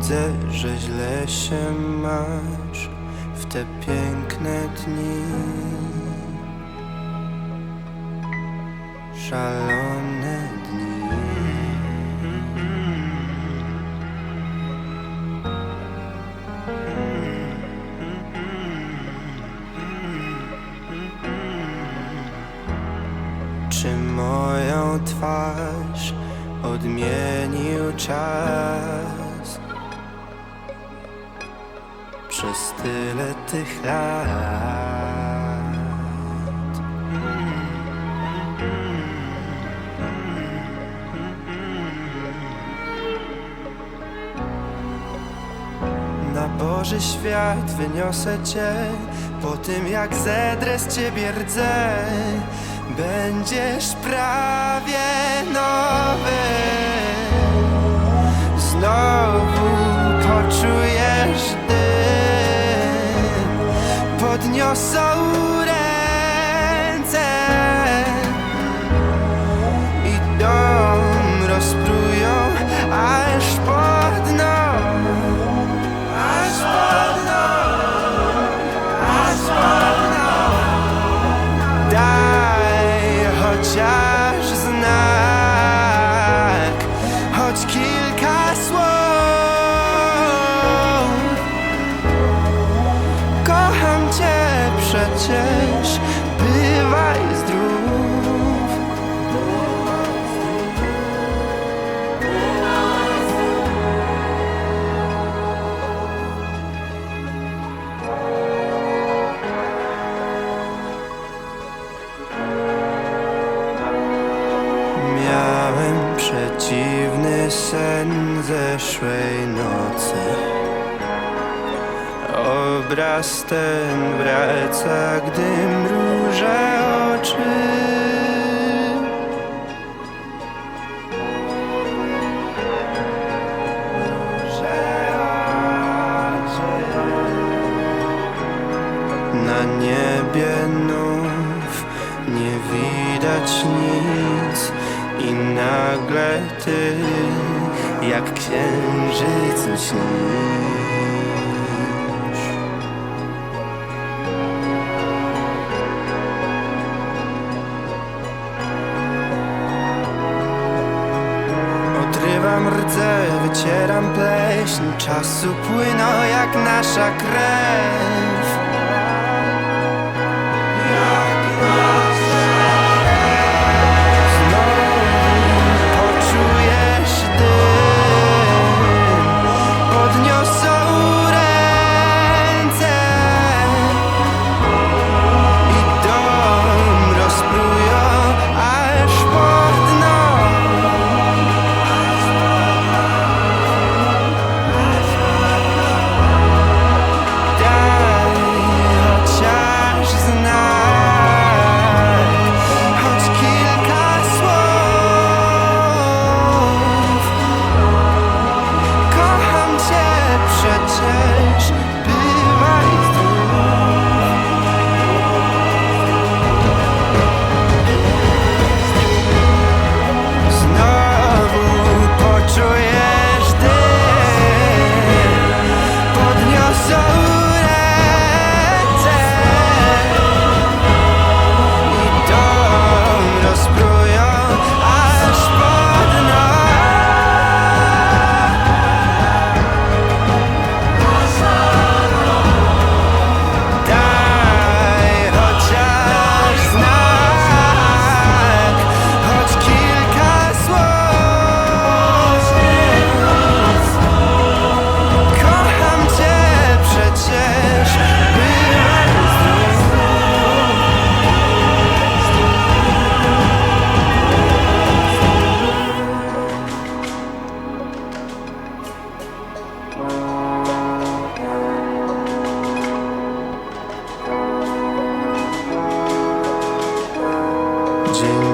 Widzę, że źle się masz w te piękne dni. Szalone dni. Czy moją twarz odmienił czas przez tyle tych lat? Na Boży świat wyniosę Cię Po tym jak zedrę z Ciebie rdzę Będziesz prawie nowy so sen zeszłej nocy. Obraz ten wraca, gdy mrużę oczy. Na niebie znów nie widać nic i nagle ty jak księżyc śnisz. Odrywam rdze, wycieram pleśń Czasu płyną jak nasza krew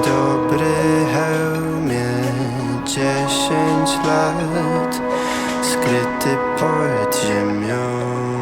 dobry hełmie Dziesięć lat Skryty pod ziemią